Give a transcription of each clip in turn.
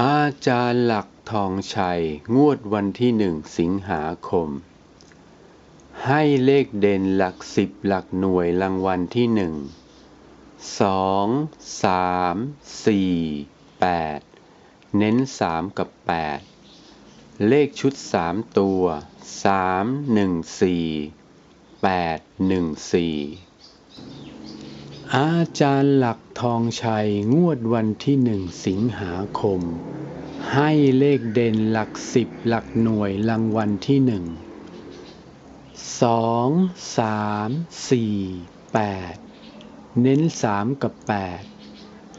อาจารย์หลักทองชัย งวดวันที่หนึ่งสิงหาคม ให้เลขเด่นหลักสิบหลักหน่วยรางวัลที่หนึ่งสองสามสี่แปดเน้นสามกับแปดเลขชุดสามตัวสามหนึ่งสี่แปดหนึ่งสี่ อาจารย์หลักทองชัยงวดวันที่หนึ่งสิงหาคม ให้เลขเด่นหลักสิบหลักหน่วยรางวัลที่หนึ่งสองสามสี่แปดเน้นสามกับแปด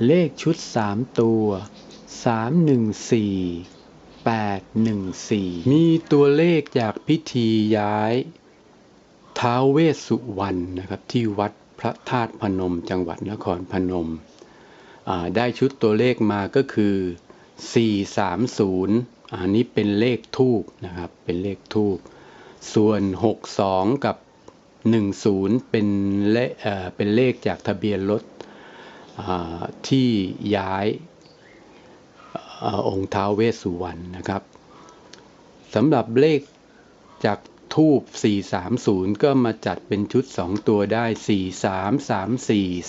เลขชุดสามตัวสามหนึ่งสี่แปดหนึ่งสี่มีตัวเลขจากพิธีย้ายท้าวเวสสุวรรณนะครับที่วัด ระธาตุพนม จังหวัดนครพนม ได้ชุดตัวเลขมาก็คือ 430 อันนี้เป็นเลขทูบนะครับ เป็นเลขทูบ ส่วน 62 กับ 10 เป็นเลขเป็นเลขจากทะเบียนรถที่ย้ายเอ่อองค์ท้าวเวสสุวรรณนะครับสำหรับเลขจาก ทูบ430 ก็มาจัดเป็นชุด 2 ตัวได้ 4334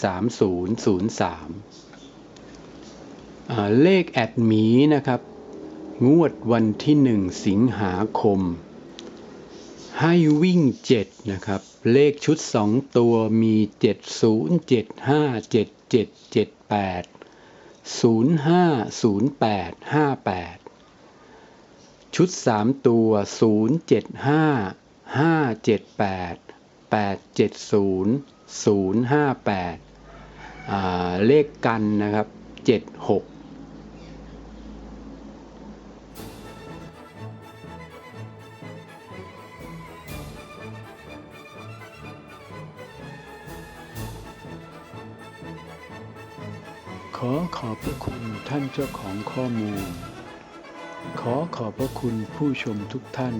3003 เลขแอดหมีนะครับ งวดวันที่ 1 สิงหาคม ให้วิ่ง 7 นะครับ เลขชุด 2 ตัวมี 70757778 050858 ชุดสามตัวศูนย์เจ็ดห้าห้าเจ็ดแปดแปดเจ็ดศูนย์ศูนย์ห้าแปดเลขกันนะครับเจ็ดหกขอขอบพระคุณท่านเจ้าของข้อมูล ขอขอบพระคุณผู้ชมทุกท่าน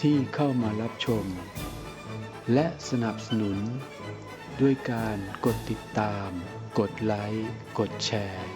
ที่เข้ามารับชม และสนับสนุน ด้วยการกดติดตาม กดไลค์ กดแชร์